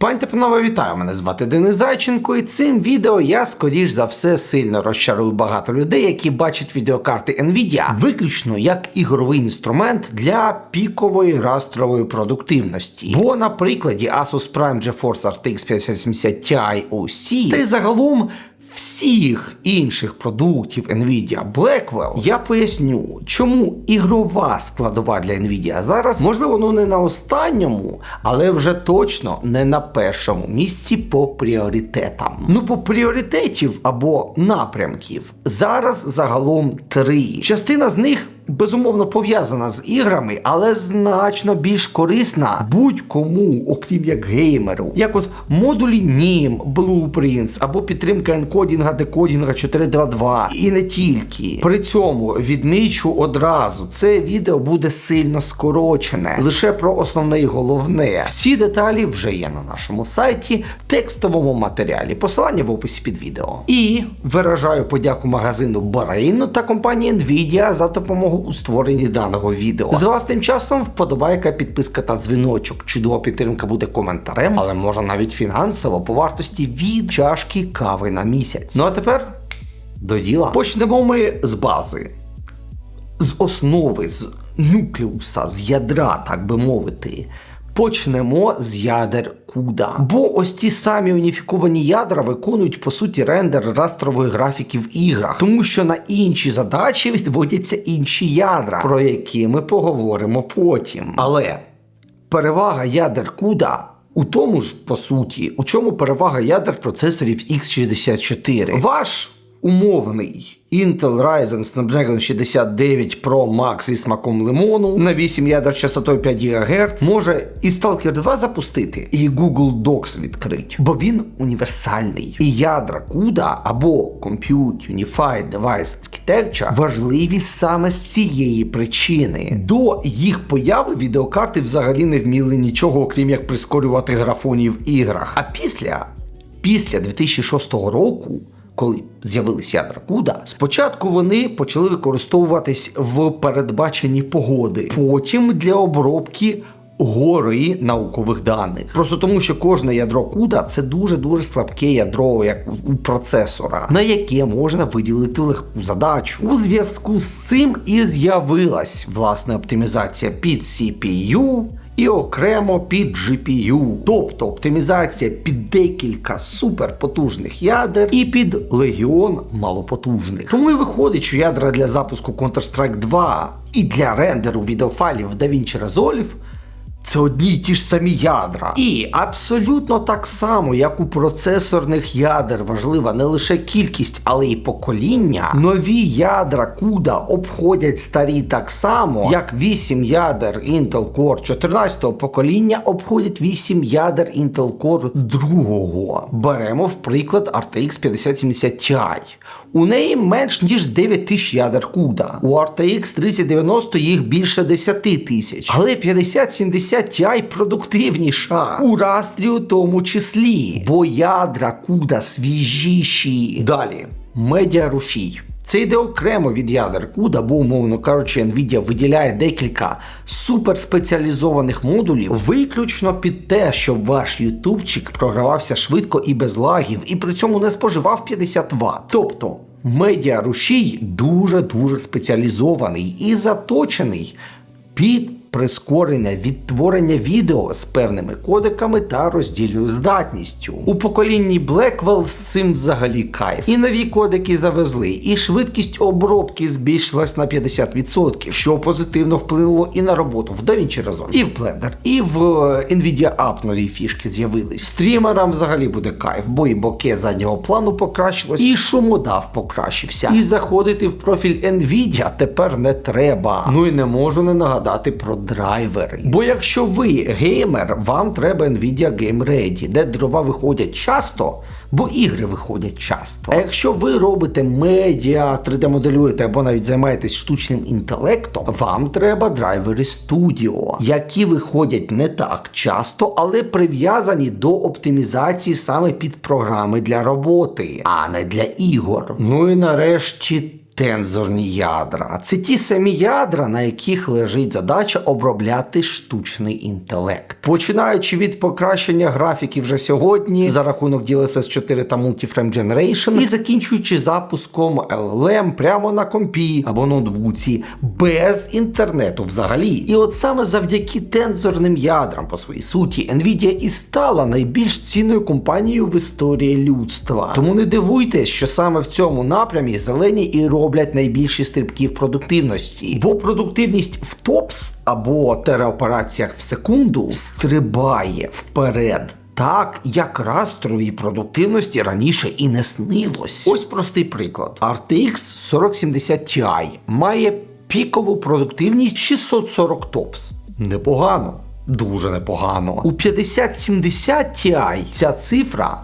Пані та панове, вітаю! Мене звати Денис Зайченко, і цим відео я скоріш за все сильно розчарую багато людей, які бачать відеокарти Nvidia виключно як ігровий інструмент для пікової растрової продуктивності. Бо на прикладі Asus Prime GeForce RTX 5070 Ti OC та й загалом всіх інших продуктів Nvidia Blackwell, я поясню, чому ігрова складова для Nvidia зараз, можливо, ну не на останньому, але вже точно не на першому місці по пріоритетам. Ну, по пріоритетів або напрямків зараз загалом три. Частина з них. Безумовно пов'язана з іграми, але значно більш корисна будь-кому, окрім як геймеру. Як от модулі NIM, Blueprints або підтримка енкодінга, декодінга 422. І не тільки. При цьому відмічу одразу, це відео буде сильно скорочене. Лише про основне і головне. Всі деталі вже є на нашому сайті, в текстовому матеріалі. Посилання в описі під відео. І виражаю подяку магазину Bahrain та компанії Nvidia за допомогу у створенні даного відео. З вас тим часом вподобайка, підписка та дзвіночок. Чудова підтримка буде коментарем, але може навіть фінансово по вартості від чашки кави на місяць. Ну а тепер до діла. Почнемо ми з бази. З основи, з нуклеуса, з ядра, так би мовити. Почнемо з ядер CUDA. Бо ось ці самі уніфіковані ядра виконують по суті рендер растрової графіки в іграх, тому що на інші задачі відводяться інші ядра, про які ми поговоримо потім. Але перевага ядер CUDA у тому ж, по суті, у чому перевага ядер процесорів X64. Ваш умовний Intel Ryzen Snapdragon 69 Pro Max зі смаком лимону на 8 ядер частотою 5 ГГц може і Stalker 2 запустити, і Google Docs відкрить, бо він універсальний. І ядра CUDA або Compute Unified Device Architecture важливі саме з цієї причини. До їх появи відеокарти взагалі не вміли нічого, окрім як прискорювати графоні в іграх. А після, після 2006 року коли з'явилися ядра CUDA, спочатку вони почали використовуватись в передбаченні погоди, потім для обробки. Гори наукових даних. Просто тому, що кожне ядро CUDA – це дуже-дуже слабке ядро, як у процесора, на яке можна виділити легку задачу. У зв'язку з цим і з'явилась власне оптимізація під CPU, і окремо під GPU, тобто оптимізація під декілька суперпотужних ядер і під легіон малопотужних. Тому і виходить, що ядра для запуску Counter-Strike 2 і для рендеру відеофайлів в DaVinci Resolve це одні й ті ж самі ядра. І абсолютно так само, як у процесорних ядер важлива не лише кількість, але й покоління. Нові ядра CUDA обходять старі так само, як 8 ядер Intel Core 14-го покоління обходять 8 ядер Intel Core 2-го. Беремо в приклад RTX 5070 Ti. У неї менш ніж 9 тисяч ядер CUDA. У RTX 3090 їх більше 10 тисяч. Але 5070 Ti продуктивніша. У растрі у тому числі. Бо ядра CUDA свіжіші. Далі. Медіарушій. Це йде окремо від ядер CUDA, бо, умовно кажучи, Nvidia виділяє декілька суперспеціалізованих модулів виключно під те, щоб ваш ютубчик програвався швидко і без лагів, і при цьому не споживав 50 Вт. Тобто медіа рушій дуже-дуже спеціалізований і заточений під прискорення відтворення відео з певними кодеками та роздільною здатністю. У поколінні Blackwell з цим взагалі кайф. І нові кодеки завезли, і швидкість обробки збільшилась на 50%, що позитивно вплинуло і на роботу в DaVinci Resolve, і в Blender, і в е, Nvidia App нові фішки з'явились. Стрімерам взагалі буде кайф, бо і боке заднього плану покращилось, і шумодав покращився. І заходити в профіль Nvidia тепер не треба. Ну і не можу не нагадати про драйвери. Бо якщо ви геймер, вам треба Nvidia Game Ready, де дрова виходять часто, бо ігри виходять часто. А якщо ви робите медіа, 3D-моделюєте або навіть займаєтесь штучним інтелектом, вам треба драйвери Studio, які виходять не так часто, але прив'язані до оптимізації саме під програми для роботи, а не для ігор. Ну і нарешті Тензорні ядра це ті самі ядра, на яких лежить задача обробляти штучний інтелект. Починаючи від покращення графіків вже сьогодні за рахунок DLSS 4 та Multiframe Generation, і закінчуючи запуском LLM прямо на компі або ноутбуці без інтернету взагалі. І от саме завдяки тензорним ядрам по своїй суті Nvidia і стала найбільш цінною компанією в історії людства. Тому не дивуйтесь, що саме в цьому напрямі зелені і роблять найбільші стрибки в продуктивності. Бо продуктивність в топс або тераопераціях в секунду стрибає вперед. Так, як растровій продуктивності раніше і не снилось. Ось простий приклад. RTX 4070 Ti має пікову продуктивність 640 топс. Непогано. Дуже непогано. У 5070 Ti ця цифра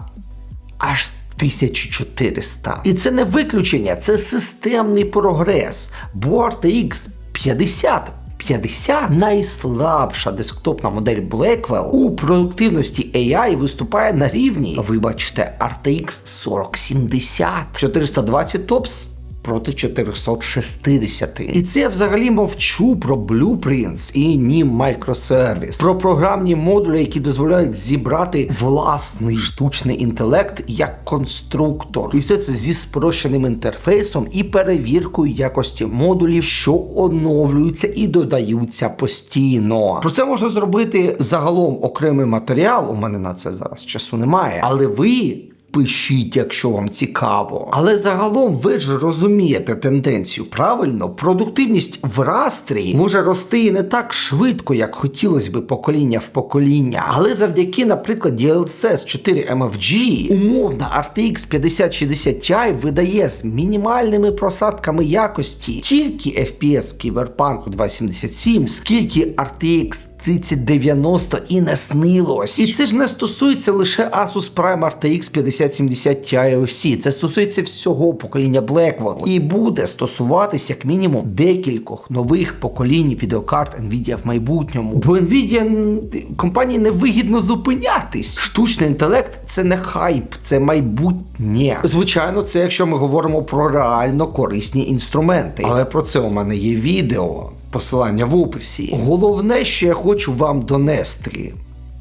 аж 1400. І це не виключення, це системний прогрес. Бо RTX 50 50 найслабша десктопна модель Blackwell у продуктивності AI виступає на рівні, вибачте, RTX 4070 420 TOPS проти 460. І це я взагалі мовчу про Blueprints і NIM Microservice, про програмні модулі, які дозволяють зібрати власний штучний інтелект як конструктор. І все це зі спрощеним інтерфейсом і перевіркою якості модулів, що оновлюються і додаються постійно. Про це можна зробити загалом окремий матеріал. У мене на це зараз часу немає, але ви. Пишіть, якщо вам цікаво. Але загалом ви ж розумієте тенденцію. Правильно, продуктивність в растрі може рости і не так швидко, як хотілося би покоління в покоління. Але завдяки, наприклад, DLSS 4 MFG, умовна RTX 5060 Ti видає з мінімальними просадками якості стільки FPS Cyberpunk 277, скільки RTX 3090 і не снилось. І це ж не стосується лише Asus Prime RTX 5070 Ti OC. Це стосується всього покоління Blackwell. І буде стосуватись як мінімум декількох нових поколінь відеокарт Nvidia в майбутньому. Бо Nvidia компанії не вигідно зупинятись. Штучний інтелект це не хайп, це майбутнє. Звичайно, це якщо ми говоримо про реально корисні інструменти. Але про це у мене є відео посилання в описі. Головне, що я хочу вам донести.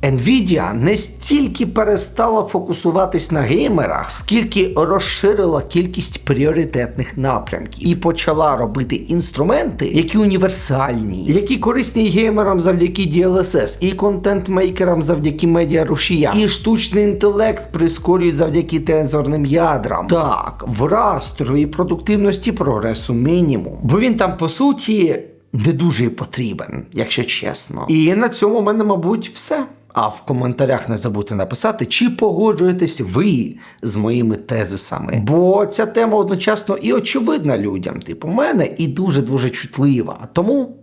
Nvidia не стільки перестала фокусуватись на геймерах, скільки розширила кількість пріоритетних напрямків і почала робити інструменти, які універсальні, які корисні геймерам завдяки DLSS, і контент-мейкерам завдяки медіарушіям, і штучний інтелект прискорюють завдяки тензорним ядрам. Так, в растровій продуктивності прогресу мінімум. Бо він там по суті не дуже потрібен, якщо чесно. І на цьому в мене, мабуть, все. А в коментарях не забудьте написати, чи погоджуєтесь ви з моїми тезисами. Бо ця тема одночасно і очевидна людям, типу мене, і дуже-дуже чутлива. Тому.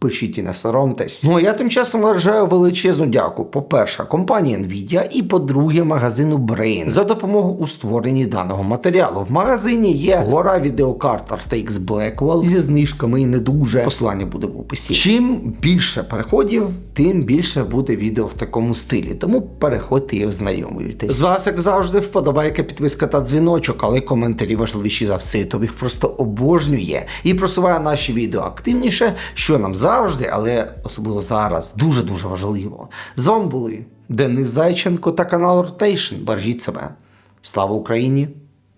Пишіть і не соромтесь. Ну а я тим часом виражаю величезну дяку. По-перше, компанії Nvidia і по-друге, магазину Brain за допомогу у створенні даного матеріалу. В магазині є гора відеокарт RTX Blackwell зі знижками і не дуже. Посилання буде в описі. Чим більше переходів, тим більше буде відео в такому стилі. Тому переходьте і ознайомлюйтесь. З вас, як завжди, вподобайка, підписка та дзвіночок, але коментарі важливіші за все. Тобі їх просто обожнює і просуває наші відео активніше, що нам завжди, але особливо зараз дуже дуже важливо. З вами були Денис Зайченко та канал Rotation. Бережіть себе. Слава Україні!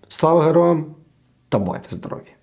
Слава героям та будьте здорові!